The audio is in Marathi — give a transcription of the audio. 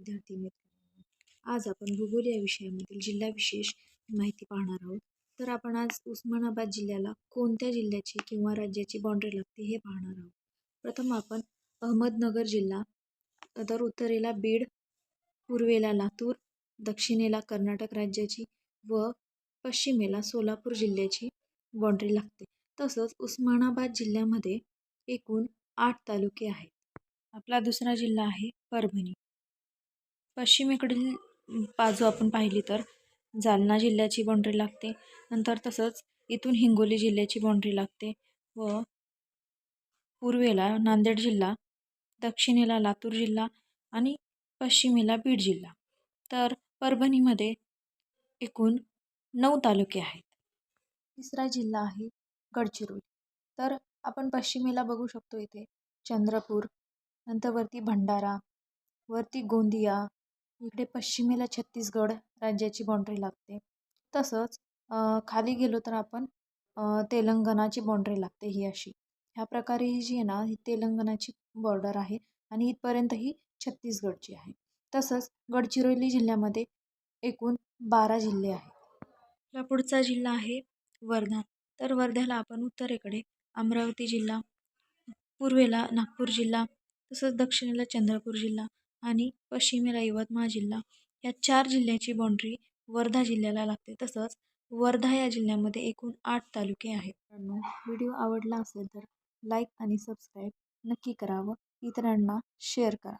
विद्यार्थी मित्रांनो आज आपण भूगोल या विषयामधील जिल्हाविशेष माहिती पाहणार आहोत. तर आपण आज उस्मानाबाद जिल्ह्याला कोणत्या जिल्ह्याची किंवा राज्याची बाँड्री लागते हे पाहणार आहोत. प्रथम आपण अहमदनगर जिल्हा तर उत्तरेला बीड पूर्वेला लातूर दक्षिणेला कर्नाटक राज्याची व पश्चिमेला सोलापूर जिल्ह्याची बाँड्री लागते. तसंच उस्मानाबाद जिल्ह्यामध्ये एकूण आठ तालुके आहेत. आपला दुसरा जिल्हा आहे परभणी. पश्चिमेकडील बाजू आपण पाहिली तर जालना जिल्ह्याची बाँड्री लागते. नंतर तसंच इथून हिंगोली जिल्ह्याची बाँड्री लागते व पूर्वेला नांदेड जिल्हा दक्षिणेला लातूर जिल्हा आणि पश्चिमेला बीड जिल्हा. तर परभणीमध्ये एकूण नऊ तालुके आहेत. तिसरा जिल्हा आहे गडचिरोली. तर आपण पश्चिमेला बघू शकतो इथे चंद्रपूर नंतर वरती भंडारा वरती गोंदिया इकडे पश्चिमेला छत्तीसगड राज्याची बाँड्री लागते. तसंच खाली गेलो तर आपण तेलंगणाची बाँड्री लागते ही अशी. ह्या प्रकारे ही जी आहे ना ही तेलंगणाची बॉर्डर आहे आणि इथपर्यंत ही छत्तीसगडची आहे. तसंच गडचिरोली जिल्ह्यामध्ये एकूण बारा जिल्हे आहेत. आपला पुढचा जिल्हा आहे वर्धा. तर वर्ध्याला आपण उत्तरेकडे अमरावती जिल्हा पूर्वेला नागपूर जिल्हा तसंच दक्षिणेला चंद्रपूर जिल्हा आणि पश्चिमेला यवतमाळ जिल्हा. या चार जिल्ह्याची बाँड्री वर्धा जिल्ह्याला लागते. तसंच वर्धा या जिल्ह्यामध्ये एकूण आठ तालुके आहेत. व्हिडिओ आवडला असेल तर लाईक आणि सबस्क्राईब नक्की करावं इतरांना शेअर करा.